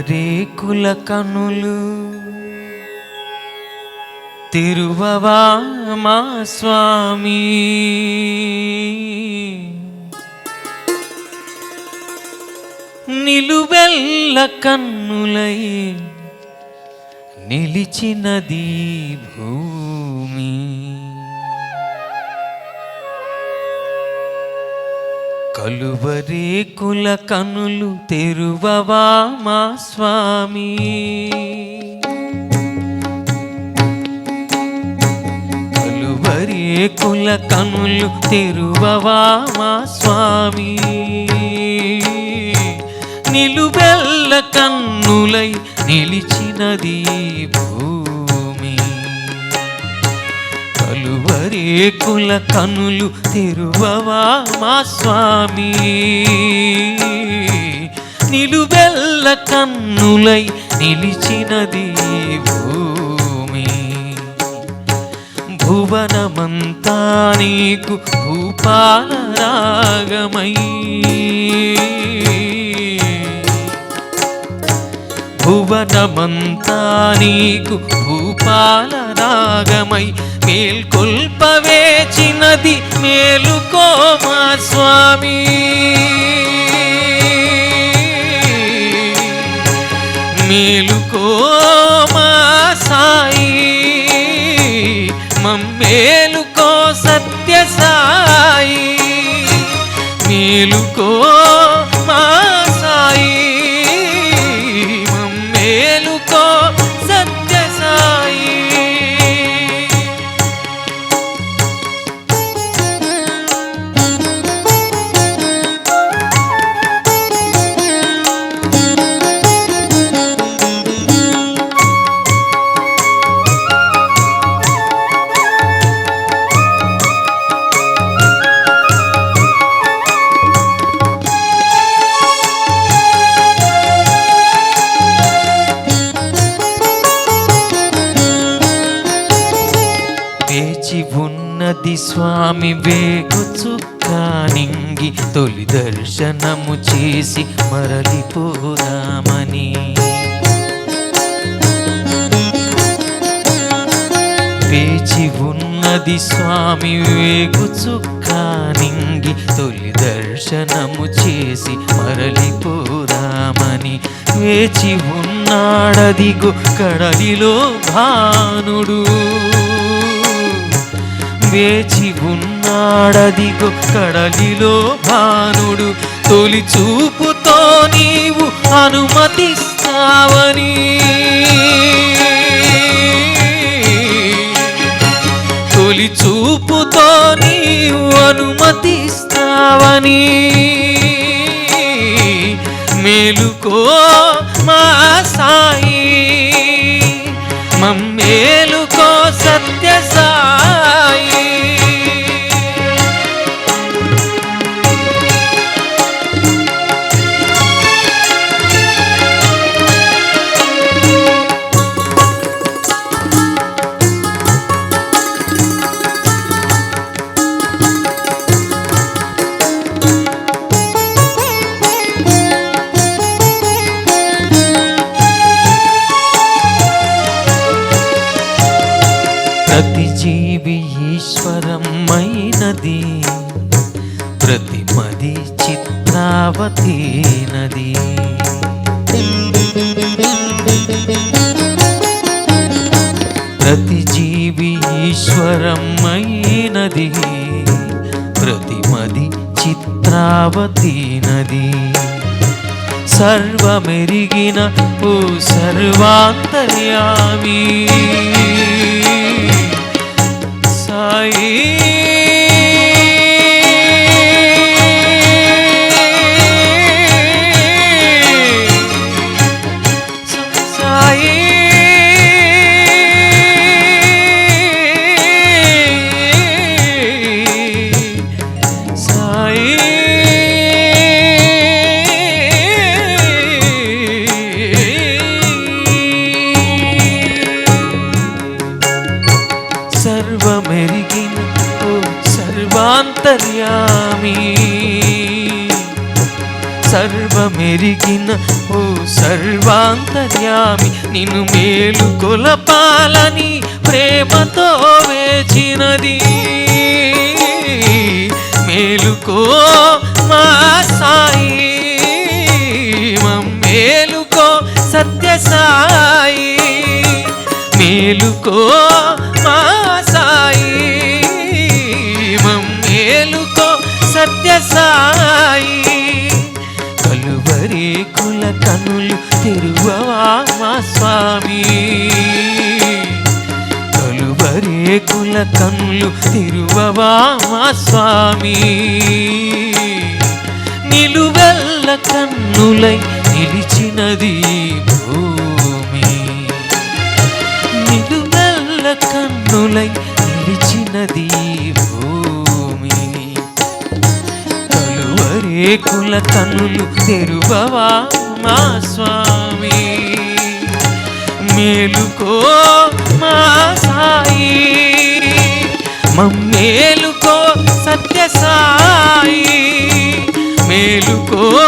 రేకుల కనులు తిరువవా మా స్వామి? నిలువెల్ల కన్నులై నిలిచినది భూ కలువరేకుల కనులు తెరువవా మా స్వామి. కలువరేకుల కనులు తెరువవా మా స్వామి. నిలువెల్ల కన్నులై నిలిచినది భూ రేకుల కనులు తెరువవా మా స్వామి? నిలువెల్ల కన్నులై నిలిచినది భూమి భువనమంతా నీకు భూపాల రాగమై భువనమంతా నీకు భూపాల రాగమై మేల్కొల్పవేచినది మేలుకోమా స్వామి. మేలుకోమా సాయి. మమ్మేలుకో సత్య సాయి మేలుకో స్వామి వేగు చుక్కానింగి తొలి దర్శనము చేసి మరలిపోదామని. వేచి ఉన్నది స్వామి వేగు చుక్కానింగి తొలి దర్శనము చేసి మరలిపోదామని. వేచి ఉన్నాడదిగు కడలిలో భానుడు. వేచి ఉన్నాడదిగో కడలిలో భానుడు. తొలి చూపుతో నీవు అనుమతిస్తావని. తొలి చూపుతో నీవు అనుమతిస్తావని. మేలుకో మా జీవి ఈశ్వరమైనది ప్రతిమది చిత్రావతి నది ప్రతి జీవి ఈశ్వరమైనది ప్రతిమది చిత్రావతి నది సర్వమెరిగిన ఓ సర్వాంతర్యామి. సాయి ఎరిగిన ఓ సర్వాంతర్యామి. సర్వమెరిగిన ఓ సర్వాంతర్యామి. నిన్ను మేలు కొలపాలని ప్రేమతో వేచినది. మేలుకో మా సాయి. మేలుకో సత్య సాయి. మేలుకో సాయి. కలువరి కుల కనులు తెరువవా మా స్వామి. కలువరి కుల కనులు తిరువవా మా స్వామి. నిలువెల్ల కన్నులై నిలిచినది కలువరే కుల కనులు తెరువవా మా స్వామి? మేలుకో మా సాయి. మమ్మేలుకో సత్య సాయి. మేలుకో